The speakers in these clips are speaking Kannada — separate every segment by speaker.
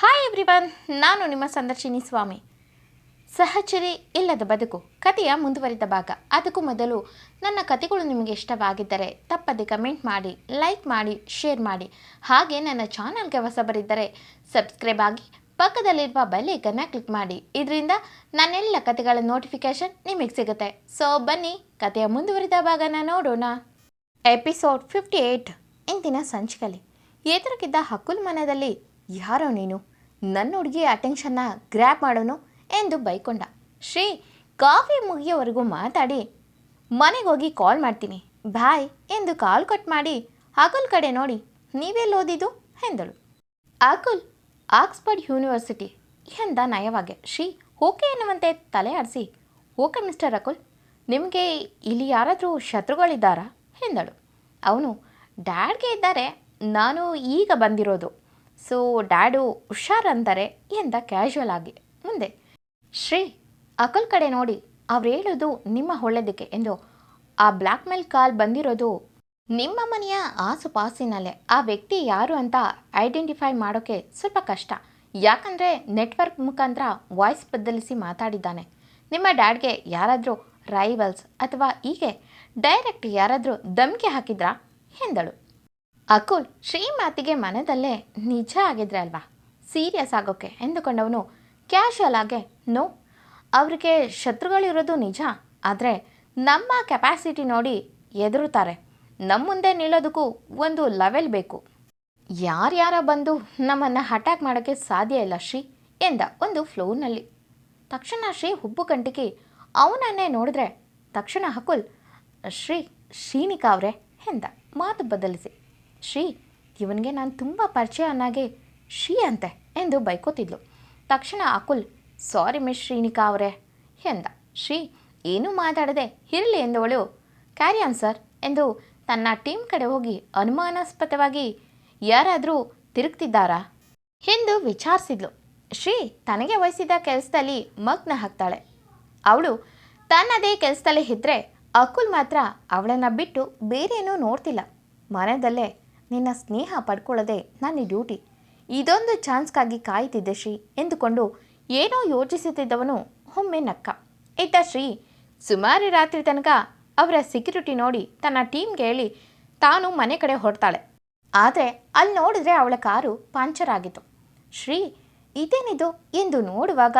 Speaker 1: ಹಾಯ್ ಎವ್ರಿವನ್ ನಾನು ನಿಮ್ಮ ಸಂದರ್ಶಿನಿ ಸ್ವಾಮಿ. ಸಹಚರಿ ಇಲ್ಲದ ಬದುಕು, ಕಥೆಯ ಮುಂದುವರಿದ ಭಾಗ. ಅದಕ್ಕೂ ಮೊದಲು ನನ್ನ ಕಥೆಗಳು ನಿಮಗೆ ಇಷ್ಟವಾಗಿದ್ದರೆ ತಪ್ಪದೆ ಕಮೆಂಟ್ ಮಾಡಿ, ಲೈಕ್ ಮಾಡಿ, ಶೇರ್ ಮಾಡಿ. ಹಾಗೆ ನನ್ನ ಚಾನಲ್ಗೆ ಹೊಸಬರಿದ್ದರೆ ಸಬ್ಸ್ಕ್ರೈಬ್ ಆಗಿ ಪಕ್ಕದಲ್ಲಿರುವ ಬೆಲ್ಲೈಕನ್ನು ಕ್ಲಿಕ್ ಮಾಡಿ. ಇದರಿಂದ ನನ್ನೆಲ್ಲ ಕಥೆಗಳ ನೋಟಿಫಿಕೇಶನ್ ನಿಮಗೆ ಸಿಗುತ್ತೆ. ಸೊ ಬನ್ನಿ, ಕಥೆಯ ಮುಂದುವರಿದ ಭಾಗನ ನೋಡೋಣ. ಎಪಿಸೋಡ್ ಫಿಫ್ಟಿ ಏಯ್ಟ್ ಇಂದಿನ ಸಂಚಿಕಲಿ. ಎದುರುಗಿದ್ದ ಹಕ್ಕುಲ್ ಮನದಲ್ಲಿ ಯಾರೋ ನೀನು? ನನ್ನ ಹುಡುಗಿ ಅಟೆನ್ಷನ್ನ ಗ್ರ್ಯಾಪ್ ಮಾಡೋನು ಎಂದು ಬೈಕೊಂಡ. ಶ್ರೀ, ಕಾಫಿ ಮುಗಿಯೋವರೆಗೂ ಮಾತಾಡಿ ಮನೆಗೆ ಹೋಗಿ ಕಾಲ್ ಮಾಡ್ತೀನಿ. ಬಾಯ್ ಎಂದು ಕಾಲ್ ಕಟ್ ಮಾಡಿ, ಅಕುಲ್ ಕಡೆ ನೋಡಿ ನೀವೆಲ್ಲಿ ಓದಿದ್ದು? ಎಂದಳು. ಅಕುಲ್, ಆಕ್ಸ್ಫರ್ಡ್ ಯೂನಿವರ್ಸಿಟಿ ಎಂದ ನಯವಾಗೆ. ಶ್ರೀ, ಓಕೆ ಎನ್ನುವಂತೆ ತಲೆ ಆಡಿಸಿ, ಓಕೆ ಮಿಸ್ಟರ್ ಅಕುಲ್, ನಿಮಗೆ ಇಲ್ಲಿ ಯಾರಾದರೂ ಶತ್ರುಗಳಿದ್ದಾರಾ? ಎಂದಳು. ಅವನು, ಡ್ಯಾಡ್ಗೆ ಇದ್ದಾರೆ, ನಾನು ಈಗ ಬಂದಿರೋದು. ಸೊ ಡ್ಯಾಡು ಹುಷಾರಂತಾರೆ ಎಂದ ಕ್ಯಾಶುವಲ್ ಆಗಿ. ಮುಂದೆ, ಶ್ರೀ, ಅಕಲ್ ಕಡೆ ನೋಡಿ, ಅವ್ರು ಹೇಳೋದು ನಿಮ್ಮ ಒಳ್ಳೆದಕ್ಕೆ ಎಂದು ಆ ಬ್ಲ್ಯಾಕ್ ಮೇಲ್ ಕಾಲ್ ಬಂದಿರೋದು ನಿಮ್ಮ ಮನೆಯ ಆಸುಪಾಸಿನಲ್ಲೇ. ಆ ವ್ಯಕ್ತಿ ಯಾರು ಅಂತ ಐಡೆಂಟಿಫೈ ಮಾಡೋಕ್ಕೆ ಸ್ವಲ್ಪ ಕಷ್ಟ. ಯಾಕಂದರೆ ನೆಟ್ವರ್ಕ್ ಮುಖಾಂತರ ವಾಯ್ಸ್ ಬದಲಿಸಿ ಮಾತಾಡಿದ್ದಾನೆ. ನಿಮ್ಮ ಡ್ಯಾಡ್ಗೆ ಯಾರಾದರೂ ರೈವಲ್ಸ್ ಅಥವಾ ಹೀಗೆ ಡೈರೆಕ್ಟ್ ಯಾರಾದರೂ ಧಮ್ಕಿ ಹಾಕಿದ್ರಾ? ಎಂದಳು. ಅಕುಲ್ ಶ್ರೀ ಮಾತಿಗೆ ಮನದಲ್ಲೇ ನಿಜ ಆಗಿದ್ರೆ ಅಲ್ವಾ? ಸೀರಿಯಸ್ ಆಗೋಕ್ಕೆ ಎಂದುಕೊಂಡವನು ಕ್ಯಾಶುವಲ್ ಆಗೆ, ನೋ, ಅವ್ರಿಗೆ ಶತ್ರುಗಳಿರೋದು ನಿಜ, ಆದರೆ ನಮ್ಮ ಕೆಪಾಸಿಟಿ ನೋಡಿ ಎದುರುತ್ತಾರೆ ನಮ್ಮ ಮುಂದೆ ನಿಲ್ಲೋದಕ್ಕೂ ಒಂದು ಲೆವೆಲ್ ಬೇಕು. ಯಾರ್ಯಾರ ಬಂದು ನಮ್ಮನ್ನು ಅಟ್ಯಾಕ್ ಮಾಡೋಕ್ಕೆ ಸಾಧ್ಯ ಇಲ್ಲ, ಶ್ರೀ, ಎಂದ ಒಂದು ಫ್ಲೋರ್ನಲ್ಲಿ. ತಕ್ಷಣ ಶ್ರೀ ಹುಬ್ಬು ಕಂಟಿಕೆ ಅವನನ್ನೇ ನೋಡಿದ್ರೆ, ತಕ್ಷಣ ಹಕುಲ್ ಶ್ರೀ, ಶ್ರೀನಿಕಾ ಅವರೇ, ಎಂದ. ಮಾತು ಬದಲಿಸಿ. ಶ್ರೀ, ಇವನಿಗೆ ನಾನು ತುಂಬ ಪರಿಚಯ ಅನ್ನಾಗೆ ಶ್ರೀ ಅಂತೆ ಎಂದು ಬೈಕೋತಿದ್ಲು. ತಕ್ಷಣ ಅಕುಲ್, ಸಾರಿ ಮಿಸ್ ಶ್ರೀನಿಕಾ ಅವರೇ, ಎಂದ. ಶ್ರೀ, ಏನೂ ಮಾತಾಡದೆ ಇರಲಿ ಎಂದವಳು. ಕ್ಯಾರಿ ಆನ್ ಸರ್, ಎಂದು ತನ್ನ ಟೀಮ್ ಕಡೆ ಹೋಗಿ ಅನುಮಾನಾಸ್ಪದವಾಗಿ, ಯಾರಾದರೂ ತಿರುಗ್ತಿದ್ದಾರಾ? ಎಂದು ವಿಚಾರಿಸಿದ್ಲು. ಶ್ರೀ, ತನಗೆ ವಹಿಸಿದ ಕೆಲಸದಲ್ಲಿ ಮಗ್ನ ಹಾಕ್ತಾಳೆ. ಅವಳು, ತನ್ನದೇ ಕೆಲಸದಲ್ಲಿ ಇದ್ದರೆ ಅಕುಲ್ ಮಾತ್ರ ಅವಳನ್ನು ಬಿಟ್ಟು ಬೇರೇನೂ ನೋಡ್ತಿಲ್ಲ. ಮನದಲ್ಲೇ ನಿನ್ನ ಸ್ನೇಹ ಪಡ್ಕೊಳ್ಳದೆ ನನ್ನ ಡ್ಯೂಟಿ. ಇದೊಂದು ಚಾನ್ಸ್ಗಾಗಿ ಕಾಯ್ತಿದ್ದೆ ಶ್ರೀ ಎಂದುಕೊಂಡು ಏನೋ ಯೋಚಿಸುತ್ತಿದ್ದವನು ಒಮ್ಮೆ ನಕ್ಕ. ಇದ್ದ ಶ್ರೀ ಸುಮಾರು ರಾತ್ರಿ ತನಕ ಅವರ ಸೆಕ್ಯೂರಿಟಿ ನೋಡಿ ತನ್ನ ಟೀಮ್ಗೆ ಹೇಳಿ ತಾನು ಮನೆ ಕಡೆ ಹೊರತಾಳೆ. ಆದರೆ ಅಲ್ಲಿ ನೋಡಿದ್ರೆ ಅವಳ ಕಾರು ಪಾಂಚರ್ ಆಗಿತ್ತು. ಶ್ರೀ ಇದೇನಿದು ಎಂದು ನೋಡುವಾಗ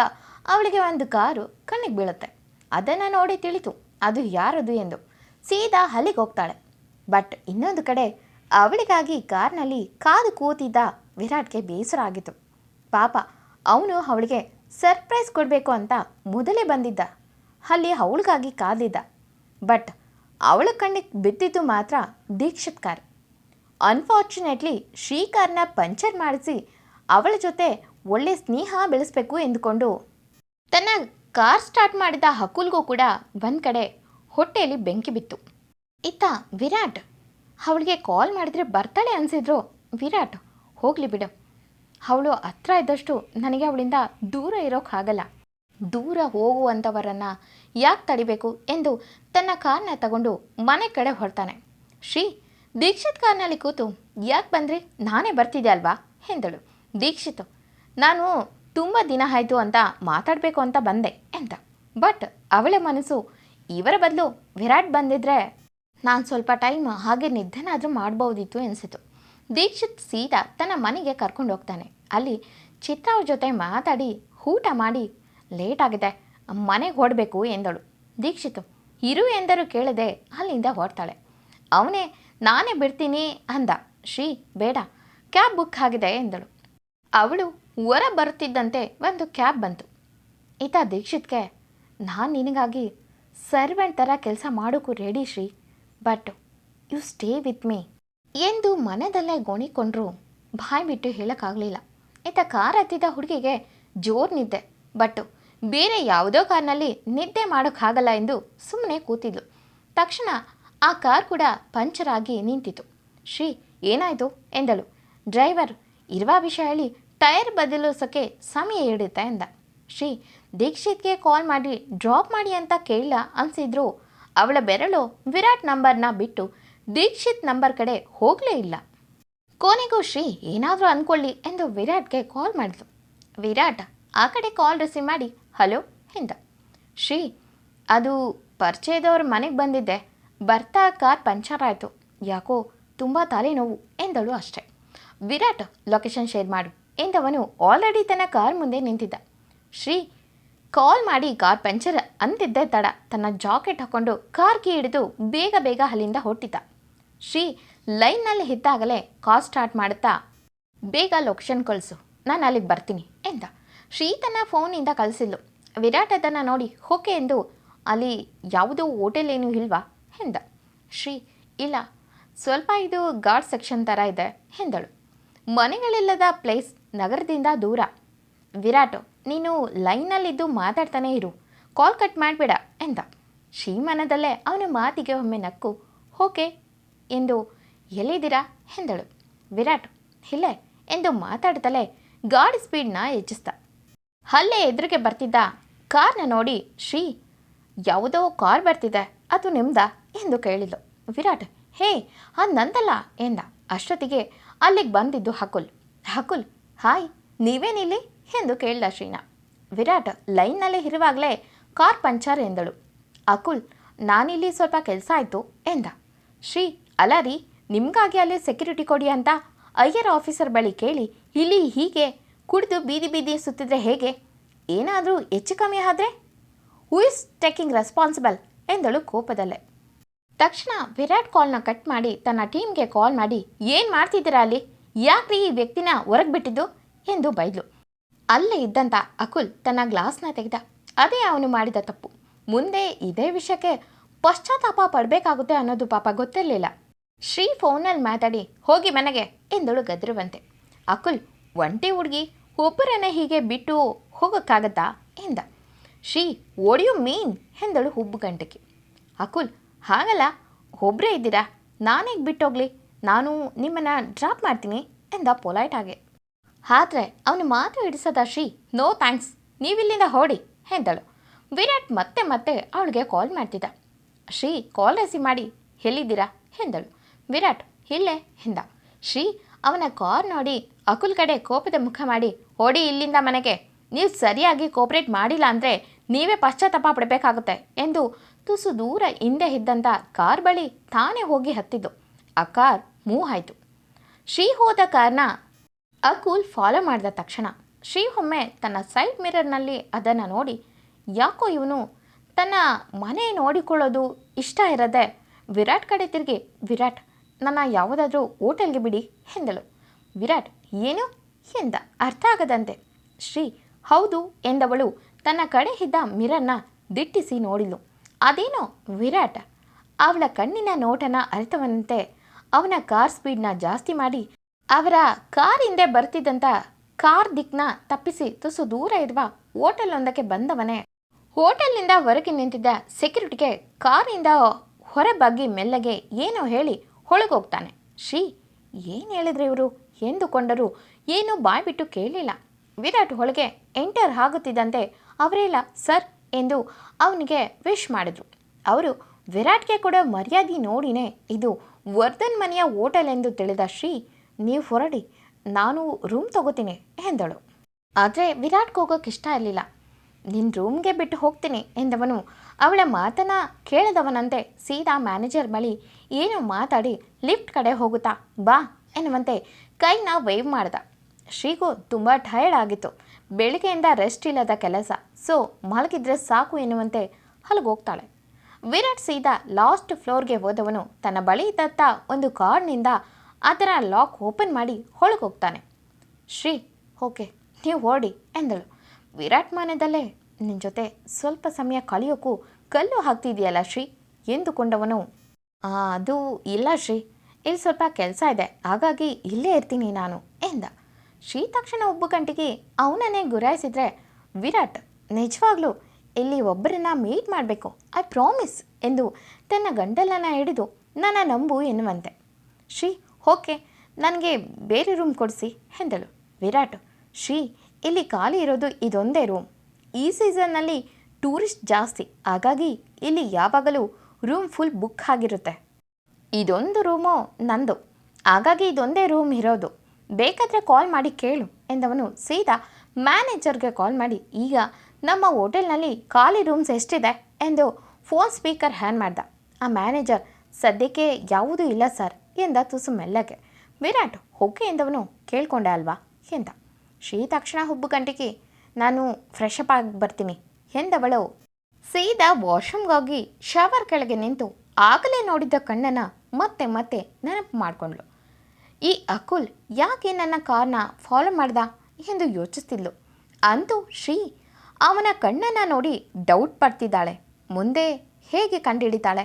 Speaker 1: ಅವಳಿಗೆ ಒಂದು ಕಾರು ಕಣ್ಣಿಗೆ ಬೀಳುತ್ತೆ. ಅದನ್ನು ನೋಡಿ ತಿಳಿತು. ಅದು ಯಾರದು ಎಂದು. ಸೀದಾ ಅಲ್ಲಿಗೆ ಹೋಗ್ತಾಳೆ. ಬಟ್ ಇನ್ನೊಂದು ಕಡೆ ಅವಳಿಗಾಗಿ ಕಾರ್ನಲ್ಲಿ ಕಾದು ಕೂತಿದ್ದ ವಿರಾಟ್ಗೆ ಬೇಸರ ಆಗಿತ್ತು ಪಾಪ, ಅವನು ಅವಳಿಗೆ ಸರ್ಪ್ರೈಸ್ ಕೊಡಬೇಕು ಅಂತ ಮೊದಲೇ ಬಂದಿದ್ದ. ಅಲ್ಲಿ ಅವಳಿಗಾಗಿ ಕಾದಿದ್ದ. ಬಟ್ ಅವಳ ಕಣ್ಣಿಗೆ ಬಿದ್ದಿದ್ದು ಮಾತ್ರ ದೀಕ್ಷಿತ್ ಕಾರ್. ಅನ್ಫಾರ್ಚುನೇಟ್ಲಿ ಶ್ರೀಕಾರ್ನ ಪಂಚರ್ ಮಾಡಿಸಿ ಅವಳ ಜೊತೆ ಒಳ್ಳೆ ಸ್ನೇಹ ಬೆಳೆಸಬೇಕು ಎಂದುಕೊಂಡು ತನ್ನ ಕಾರ್ ಸ್ಟಾರ್ಟ್ ಮಾಡಿದ ಹಕುಲ್ಗೂ ಕೂಡ ಒಂದು ಕಡೆ ಹೊಟ್ಟೆಯಲ್ಲಿ ಬೆಂಕಿ ಬಿತ್ತು. ಇತ್ತ ವಿರಾಟ್ ಅವಳಿಗೆ ಕಾಲ್ ಮಾಡಿದರೆ ಬರ್ತಾಳೆ ಅನಿಸಿದ್ರು. ವಿರಾಟ್, ಹೋಗಲಿ ಬಿಡು. ಅವಳು ಹತ್ರ ಇದ್ದಷ್ಟು ನನಗೆ ಅವಳಿಂದ ದೂರ ಇರೋಕ್ಕಾಗಲ್ಲ ದೂರ ಹೋಗುವಂಥವರನ್ನು ಯಾಕೆ ತಡಿಬೇಕು ಎಂದು ತನ್ನ ಕಾರ್ನ ತಗೊಂಡು ಮನೆ ಕಡೆ ಹೊರತಾನೆ. ಶ್ರೀ, ದೀಕ್ಷಿತ್ ಕಾರ್ನಲ್ಲಿ ಕೂತು, ಯಾಕೆ ಬಂದ್ರಿ? ನಾನೇ ಬರ್ತಿದ್ದೆ ಅಲ್ವಾ? ಎಂದಳು. ದೀಕ್ಷಿತ್, ನಾನು ತುಂಬ ದಿನ ಆಯಿತು ಅಂತ ಮಾತಾಡಬೇಕು ಅಂತ ಬಂದೆ ಎಂತ ಬಟ್ ಅವಳ ಮನಸ್ಸು ಇವರ ಬದಲು ವಿರಾಟ್ ಬಂದಿದ್ರೆ ನಾನು ಸ್ವಲ್ಪ ಟೈಮ್ ಹಾಗೆ ನಿದ್ದೆನಾದರೂ ಮಾಡ್ಬೋದಿತ್ತು ಅನಿಸಿತು. ದೀಕ್ಷಿತ್ ಸೀದಾ ತನ್ನ ಮನೆಗೆ ಕರ್ಕೊಂಡು ಹೋಗ್ತಾನೆ. ಅಲ್ಲಿ ಚಿತ್ರ ಅವ್ರ ಜೊತೆ ಮಾತಾಡಿ, ಊಟ ಮಾಡಿ ಲೇಟ್ ಆಗಿದೆ, ಮನೆಗೆ ಹೊಡಬೇಕು ಎಂದಳು. ದೀಕ್ಷಿತ್ ಇರು ಎಂದರು ಕೇಳದೆ ಅಲ್ಲಿಂದ ಹೊಡ್ತಾಳೆ ಅವನೇ, ನಾನೇ ಬಿಡ್ತೀನಿ ಅಂದ. ಶ್ರೀ, ಬೇಡ, ಕ್ಯಾಬ್ ಬುಕ್ ಆಗಿದೆ ಎಂದಳು. ಅವಳು ಹೊರ ಬರುತ್ತಿದ್ದಂತೆ ಒಂದು ಕ್ಯಾಬ್ ಬಂತು. ಈತ ದೀಕ್ಷಿತ್ಗೆ, ನಾನು ನಿನಗಾಗಿ ಸರ್ವೆಂಟ್ ಥರ ಕೆಲಸ ಮಾಡೋಕ್ಕೂ ready Shri. But you stay with me ಎಂದು ಮನದಲ್ಲೇ ಗೋಣಿಕೊಂಡ್ರು. ಬಾಯ್ ಬಿಟ್ಟು ಹೇಳೋಕ್ಕಾಗಲಿಲ್ಲ. ಇತ್ತ ಕಾರ್ ಹತ್ತಿದ ಹುಡುಗಿಗೆ ಜೋರು ನಿದ್ದೆ. ಬಟ್ ಬೇರೆ ಯಾವುದೋ ಕಾರ್ನಲ್ಲಿ ನಿದ್ದೆ ಮಾಡೋಕ್ಕಾಗಲ್ಲ ಎಂದು ಸುಮ್ಮನೆ ಕೂತಿದ್ಲು. ತಕ್ಷಣ ಆ ಕಾರ್ ಕೂಡ ಪಂಚರ್ ಆಗಿ ನಿಂತಿತು ಶ್ರೀ, ಏನಾಯಿತು? ಎಂದಳು. ಡ್ರೈವರ್, ಇರುವ ವಿಷಯ ಹೇಳಿ ಟೈರ್ ಬದಲಿಸೋಕ್ಕೆ ಸಮಯ ಹಿಡಿಯುತ್ತೆ ಎಂದ ಶ್ರೀ, ದೀಕ್ಷಿತ್ಗೆ ಕಾಲ್ ಮಾಡಿ ಡ್ರಾಪ್ ಮಾಡಿ ಅಂತ ಕೇಳಿಲ್ಲ ಅನಿಸಿದ್ರು ಅವಳ ಬೆರಳು ವಿರಾಟ್ ನಂಬರ್ನ ಬಿಟ್ಟು ದೀಕ್ಷಿತ್ ನಂಬರ್ ಕಡೆ ಹೋಗಲೇ ಇಲ್ಲ. ಕೊನೆಗೂ ಶ್ರೀ, ಏನಾದರೂ ಅಂದ್ಕೊಳ್ಳಿ ಎಂದು ವಿರಾಟ್ಗೆ ಕಾಲ್ ಮಾಡಿದ್ಲು. ವಿರಾಟ್ ಆ ಕಡೆ ಕಾಲ್ ರಿಸೀವ್ ಮಾಡಿ, ಹಲೋ, ಎಂದ. ಶ್ರೀ, ಅದು ಪರಿಚಯದವ್ರ ಮನೆಗೆ ಬಂದಿದ್ದೆ. ಬರ್ತಾ ಕಾರ್ ಪಂಚರ್ ಆಯಿತು. ಯಾಕೋ ತುಂಬ ತಲೆನೋವು, ಎಂದಳು ಅಷ್ಟೆ. ವಿರಾಟ್, ಲೊಕೇಶನ್ ಶೇರ್ ಮಾಡು, ಎಂದವನು ಆಲ್ರೆಡಿ ತನ್ನ ಕಾರ್ ಮುಂದೆ ನಿಂತಿದ್ದ. ಶ್ರೀ ಕಾಲ್ ಮಾಡಿ ಕಾರ್ ಪಂಚರ್ ಅಂತಿದ್ದೆ ತಡ. ತನ್ನ ಜಾಕೆಟ್ ಹಾಕೊಂಡು ಕಾರ್ ಕೀ ಹಿಡಿದು ಬೇಗ ಬೇಗ ಅಲ್ಲಿಂದ ಹೊಟ್ಟಿದ್ದ ಶ್ರೀ ಲೈನ್ನಲ್ಲಿ ಇದ್ದಾಗಲೇ ಕಾರ್ ಸ್ಟಾರ್ಟ್ ಮಾಡುತ್ತಾ, ಬೇಗ ಲೊಕೇಶನ್ ಕಳಿಸು, ನಾನು ಅಲ್ಲಿಗೆ ಬರ್ತೀನಿ ಎಂದ. ಶ್ರೀ ತನ್ನ ಫೋನಿಂದ ಕಳಿಸಿದ್ಲು. ವಿರಾಟ್ ಅದನ್ನು ನೋಡಿ, ಓಕೆ ಎಂದು, ಅಲ್ಲಿ ಯಾವುದೋ ಹೋಟೆಲ್ ಏನೂ ಇಲ್ವಾ ಎಂದ. ಶ್ರೀ, ಇಲ್ಲ, ಸ್ವಲ್ಪ ಇದು ಗಾರ್ಡ್ ಸೆಕ್ಷನ್ ಥರ ಇದೆ ಎಂದಳು. ಮನೆಗಳಿಲ್ಲದ ಪ್ಲೇಸ್ ನಗರದಿಂದ ದೂರ. ವಿರಾಟ್, ನೀನು ಲೈನಲ್ಲಿದ್ದು ಮಾತಾಡ್ತಾನೇ ಇರು. ಕಾಲ್ ಕಟ್ ಮಾಡಬೇಡ ಎಂದ. ಶ್ರೀಮಾನದಲ್ಲೇ ಅವನ ಮಾತಿಗೆ ಒಮ್ಮೆ ನಕ್ಕು. ಓಕೆ ಎಂದು ಎಲ್ಲಿದ್ದೀರಾ? ಎಂದಳು. ವಿರಾಟ್, ಇಲ್ಲೇ ಎಂದು ಮಾತಾಡ್ತಲೇ ಗಾಡಿ ಸ್ಪೀಡ್ನ ಹೆಚ್ಚಿಸ್ದ. ಅಲ್ಲೇ ಎದುರಿಗೆ ಬರ್ತಿದ್ದ ಕಾರ್ನ ನೋಡಿ ಶ್ರೀ, ಯಾವುದೋ ಕಾರ್ ಬರ್ತಿದೆ, ಅದು ನಿಮ್ದ? ಎಂದು ಕೇಳಿದ್ಲು. ವಿರಾಟ್, ಹೇ, ಅದು ನಂದಲ್ಲ ಎಂದ. ಅಷ್ಟೊತ್ತಿಗೆ ಅಲ್ಲಿಗೆ ಬಂದಿದ್ದು ಹಕುಲ್. ಹಕುಲ್, ಹಾಯ್, ನೀವೇನಿಲ್ಲಿ? ಎಂದು ಕೇಳಿದ ಶ್ರೀನಾ. ವಿರಾಟ್ ಲೈನ್ನಲ್ಲೇ ಇರುವಾಗಲೇ ಕಾರ್ ಪಂಚರ್ ಎಂದಳು. ಅಕುಲ್, ನಾನಿಲ್ಲಿ ಸ್ವಲ್ಪ ಕೆಲಸ ಆಯಿತು ಎಂದ. ಶ್ರೀ, ಅಲ್ಲ ರೀ, ನಿಮಗಾಗಿ ಅಲ್ಲಿ ಸೆಕ್ಯೂರಿಟಿ ಕೊಡಿ ಅಂತ ಅಯ್ಯರ್ ಆಫೀಸರ್ ಬಳಿ ಕೇಳಿ ಇಲ್ಲಿ ಹೀಗೆ ಕುಡಿದು ಬೀದಿ ಬೀದಿ ಸುತ್ತಿದ್ರೆ ಹೇಗೆ? ಏನಾದರೂ ಹೆಚ್ಚು ಕಮ್ಮಿ ಆದರೆ? ಹೂ ಇಸ್ ಟೇಕಿಂಗ್ ರೆಸ್ಪಾನ್ಸಿಬಲ್ ಎಂದಳು ಕೋಪದಲ್ಲೇ. ತಕ್ಷಣ ವಿರಾಟ್ ಕಾಲ್ನ ಕಟ್ ಮಾಡಿ ತನ್ನ ಟೀಮ್ಗೆ ಕಾಲ್ ಮಾಡಿ, ಏನು ಮಾಡ್ತಿದ್ದೀರಾ ಅಲ್ಲಿ? ಯಾಕ್ರಿ ಈ ವ್ಯಕ್ತಿನ ಹೊರಗೆ ಬಿಟ್ಟಿದ್ದು? ಎಂದು ಬೈದ್ಲು. ಅಲ್ಲೇ ಇದ್ದಂತ ಅಕುಲ್ ತನ್ನ ಗ್ಲಾಸ್ನ ತೆಗೆದ. ಅದೇ ಅವನು ಮಾಡಿದ ತಪ್ಪು. ಮುಂದೆ ಇದೇ ವಿಷಯಕ್ಕೆ ಪಶ್ಚಾತ್ತಾಪ ಪಡಬೇಕಾಗುತ್ತೆ ಅನ್ನೋದು ಪಾಪ ಗೊತ್ತಿರಲಿಲ್ಲ. ಶ್ರೀ ಫೋನಲ್ಲಿ ಮಾತಾಡಿ ಹೋಗಿ ಮನೆಗೆ ಎಂದಳು ಗದ್ರುವಂತೆ. ಅಕುಲ್ ಒಂಟಿ ಹುಡುಗಿ, ಒಬ್ಬರನ್ನೇ ಹೀಗೆ ಬಿಟ್ಟು ಹೋಗೋಕ್ಕಾಗತ್ತಾ ಎಂದ. ಶ್ರೀ ಓಡಿಯು ಮೀನ್ ಎಂದಳು ಹುಬ್ಬು ಗಂಟಕ್ಕೆ ಅಕುಲ್, ಹಾಗಲ್ಲ ಒಬ್ಬರೇ ಇದ್ದೀರಾ? ನಾನೇಗೆ ಬಿಟ್ಟೋಗ್ಲಿ? ನಾನು ನಿಮ್ಮನ್ನು ಡ್ರಾಪ್ ಮಾಡ್ತೀನಿ ಎಂದ ಪೊಲೈಟ್ ಆಗಿ ಆದರೆ ಅವನು ಮಾತು ಹಿಡಿಸದ ಶ್ರೀ, ನೋ ಥ್ಯಾಂಕ್ಸ್, ನೀವಿಲ್ಲಿಂದ ಹೊಡಿ, ಎಂದಳು. ವಿರಾಟ್ ಮತ್ತೆ ಮತ್ತೆ ಅವಳಿಗೆ ಕಾಲ್ ಮಾಡ್ತಿದ್ದ. ಶ್ರೀ, ಕಾಲ್ ರಿಸೀವ್ ಮಾಡಿ, ಎಲ್ಲಿದ್ದೀರಾ? ಎಂದಳು. ವಿರಾಟ್, ಇಲ್ಲೇ, ಎಂದ. ಶ್ರೀ, ಅವನ ಕಾರ್ ನೋಡಿ, ಅಕುಲ್ ಕಡೆ ಕೋಪದ ಮುಖ ಮಾಡಿ, ಓಡಿ ಇಲ್ಲಿಂದ ಮನೆಗೆ, ನೀವು ಸರಿಯಾಗಿ ಕೋಪರೇಟ್ ಮಾಡಿಲ್ಲ ಅಂದರೆ ನೀವೇ ಪಶ್ಚಾತ್ತಾಪ ಪಡಬೇಕಾಗುತ್ತೆ, ಎಂದು ತುಸು ದೂರ ಹಿಂದೆ ಇದ್ದಂಥ ಕಾರ್ ಬಳಿ ತಾನೇ ಹೋಗಿ ಹತ್ತಿದ್ದು. ಆ ಕಾರ್ ಮೂವ್ ಆಯಿತು. ಶ್ರೀ ಹೋದ ಕಾರ್ನ ಅಕುಲ್ ಫಾಲೋ ಮಾಡಿದ ತಕ್ಷಣ ಶ್ರೀ ಒಮ್ಮೆ ತನ್ನ ಸೈಡ್ ಮಿರರ್ನಲ್ಲಿ ಅದನ್ನು ನೋಡಿ, ಯಾಕೋ ಇವನು ತನ್ನ ಮನೆ ನೋಡಿಕೊಳ್ಳೋದು ಇಷ್ಟ ಇರದೆ ವಿರಾಟ್ ಕಡೆ ತಿರುಗಿ, ವಿರಾಟ್, ನನ್ನ ಯಾವುದಾದ್ರೂ ಹೋಟೆಲ್ಗೆ ಬಿಡಿ, ಎಂದಳು. ವಿರಾಟ್, ಏನು? ಎಂದ. ಅರ್ಥ ಆಗದಂತೆ. ಶ್ರೀ, ಹೌದು, ಎಂದವಳು ತನ್ನ ಕಡೆ ಇದ್ದ ಮಿರರ್ನ ದಿಟ್ಟಿಸಿ ನೋಡಿದ್ಲು. ಅದೇನೋ ವಿರಾಟ್, ಅವಳ ಕಣ್ಣಿನ ನೋಟನ ಅರಿತವನಂತೆ ಅವನ ಕಾರ್ ಸ್ಪೀಡ್ನ ಜಾಸ್ತಿ ಮಾಡಿ ಅವರ ಕಾರ್ ಹಿಂದೆ ಬರ್ತಿದ್ದಂಥ ಕಾರ್ ದಿಕ್ನ ತಪ್ಪಿಸಿ ತುಸು ದೂರ ಇರುವ ಹೋಟೆಲ್ ಒಂದಕ್ಕೆ ಬಂದವನೇ. ಹೋಟೆಲ್ನಿಂದ ಹೊರಗೆ ನಿಂತಿದ್ದ ಸೆಕ್ಯೂರಿಟಿಗೆ ಕಾರಿಂದ ಹೊರ ಬಗ್ಗಿ ಮೆಲ್ಲಗೆ ಏನೋ ಹೇಳಿ ಹೊಳಗೋಗ್ತಾನೆ ಶ್ರೀ, ಏನು ಹೇಳಿದ್ರು ಇವರು? ಎಂದುಕೊಂಡರೂ. ಏನೂ ಬಾಯ್ಬಿಟ್ಟು ಕೇಳಲಿಲ್ಲ ವಿರಾಟ್ ಒಳಗೆ ಎಂಟರ್ ಆಗುತ್ತಿದ್ದಂತೆ ಅವರೆಲ್ಲ ಸರ್ ಎಂದು ಅವನಿಗೆ ವಿಶ್ ಮಾಡಿದ್ರು. ಅವರು, ವಿರಾಟ್ಗೆ ಕೊಡೋ ಮರ್ಯಾದೆ ನೋಡಿನೇ ಇದು ವರ್ಧನ್ ಮನೆಯ ಹೋಟೆಲ್ ಎಂದು ತಿಳಿದ ಶ್ರೀ ನೀವು ಹೊರಡಿ, ನಾನು ರೂಮ್ ತಗೋತೀನಿ ಎಂದಳು. ಆದರೆ ವಿರಾಟ್ಗೆ ಹೋಗೋಕೆ ಇಷ್ಟ ಇರಲಿಲ್ಲ. ನಿನ್ನ ರೂಮ್ಗೆ ಬಿಟ್ಟು ಹೋಗ್ತೀನಿ ಎಂದವನು. ಅವಳ ಮಾತನ್ನ ಕೇಳದವನಂತೆ ಸೀದಾ ಮ್ಯಾನೇಜರ್ ಬಳಿ ಏನೋ ಮಾತಾಡಿ ಲಿಫ್ಟ್ ಕಡೆ ಹೋಗುತ್ತಾ, ಬಾ, ಎನ್ನುವಂತೆ ಕೈನ ವೇವ್ ಮಾಡ್ದ. ಶ್ರೀಗೂ ತುಂಬ ಟಯರ್ಡ್ ಆಗಿತ್ತು. ಬೆಳಿಗ್ಗೆಯಿಂದ ರೆಸ್ಟ್ ಇಲ್ಲದ ಕೆಲಸ. ಸೊ ಮಲಗಿದ್ರೆ ಸಾಕು ಎನ್ನುವಂತೆ ಹೋಗ್ತಾಳೆ ವಿರಾಟ್ ಸೀದಾ ಲಾಸ್ಟ್ ಫ್ಲೋರ್ಗೆ ಹೋದವನು. ತನ್ನ ಬಳಿ ಇದ್ದತ್ತ ಒಂದು ಕಾರ್ಡ್ನಿಂದ ಥರ ಲಾಕ್ ಓಪನ್ ಮಾಡಿ ಹೋಗ್ತಾನೆ. ಶ್ರೀ ಓಕೆ ನೀವು ಓಡಿ ಎಂದಳು. ವಿರಾಟ್ ಮಾನ್ಯದಲ್ಲೇ ನಿನ್ನ ಜೊತೆ ಸ್ವಲ್ಪ ಸಮಯ ಕಳೆಯೋಕ್ಕೂ ಕಲ್ಲು ಹಾಕ್ತಿದೆಯಲ್ಲ ಶ್ರೀ? ಎಂದುಕೊಂಡವನು "ಆ, ಅದು ಇಲ್ಲ ಶ್ರೀ. ಇಲ್ಲಿ ಸ್ವಲ್ಪ ಕೆಲಸ ಇದೆ. ಹಾಗಾಗಿ ಇಲ್ಲೇ ಇರ್ತೀನಿ ನಾನು ಎಂದ. ಶ್ರೀ ತಕ್ಷಣ ಒಬ್ಬ ಗಂಟೆಗೆ ಅವನನ್ನೇ ಗುರಾಯಿಸಿದ್ರೆ ವಿರಾಟ್ ನಿಜವಾಗ್ಲೂ ಇಲ್ಲಿ ಒಬ್ಬರನ್ನ ಮೀಟ್ ಮಾಡಬೇಕು ಐ ಪ್ರಾಮಿಸ್ ಎಂದು ತನ್ನ ಗಂಡಲನ್ನು ಹಿಡಿದು ನನ್ನ ನಂಬು ಎನ್ನುವಂತೆ. ಶ್ರೀ ಓಕೆ ನನಗೆ ಬೇರೆ ರೂಮ್ ಕೊಡಿಸಿ ಎಂದಳು. ವಿರಾಟ್, ಶ್ರೀ, ಇಲ್ಲಿ ಖಾಲಿ ಇರೋದು ಇದೊಂದೇ ರೂಮ್ ಈ ಸೀಸನ್ನಲ್ಲಿ ಟೂರಿಸ್ಟ್ ಜಾಸ್ತಿ, ಹಾಗಾಗಿ ಇಲ್ಲಿ ಯಾವಾಗಲೂ ರೂಮ್ ಫುಲ್ ಬುಕ್ ಆಗಿರುತ್ತೆ. ಇದೊಂದು ರೂಮು ನಂದು. ಹಾಗಾಗಿ ಇದೊಂದೇ ರೂಮ್ ಇರೋದು. ಬೇಕಾದರೆ ಕಾಲ್ ಮಾಡಿ ಕೇಳು ಎಂದವನು ಸೀದಾ ಮ್ಯಾನೇಜರ್ಗೆ ಕಾಲ್ ಮಾಡಿ, ಈಗ ನಮ್ಮ ಹೋಟೆಲ್ನಲ್ಲಿ ಖಾಲಿ ರೂಮ್ಸ್ ಎಷ್ಟಿದೆ ಎಂದು ಫೋನ್ ಸ್ಪೀಕರ್ ಹ್ಯಾನ್ ಮಾಡ್ದ. ಆ ಮ್ಯಾನೇಜರ್ ಸದ್ಯಕ್ಕೆ ಯಾವುದೂ ಇಲ್ಲ ಸರ್ ಎಂದ ತುಸು ಮೆಲ್ಲಗೆ, ವಿರಾಟ್, ಹೊಗೆ ಎಂದವನು ಕೇಳ್ಕೊಂಡೆ ಅಲ್ವಾ? ಎಂದ. ಶ್ರೀ ತಕ್ಷಣ ಹುಬ್ಬು ಗಂಟಿಗೆ ನಾನು ಫ್ರೆಶ್ ಅಪ್ ಆಗಿ ಬರ್ತೀನಿ, ಎಂದವಳು. ಸೀದಾ ವಾಶ್ರೂಮ್ಗಾಗಿ ಶವರ್ ಕೆಳಗೆ ನಿಂತು ಆಗಲೇ ನೋಡಿದ್ದ ಕಣ್ಣನ್ನು ಮತ್ತೆ ಮತ್ತೆ ನೆನಪು ಮಾಡಿಕೊಂಡ್ಳು. ಈ ಅಕುಲ್ ಯಾಕೆ ನನ್ನ ಕಾರ್ನ ಫಾಲೋ ಮಾಡ್ದ? ಎಂದು ಯೋಚಿಸ್ತಿದ್ಲು. ಅಂತೂ ಶ್ರೀ ಅವನ ಕಣ್ಣನ್ನು ನೋಡಿ ಡೌಟ್ ಪಡ್ತಿದ್ದಾಳೆ. ಮುಂದೆ ಹೇಗೆ ಕಂಡುಹಿಡಿತಾಳೆ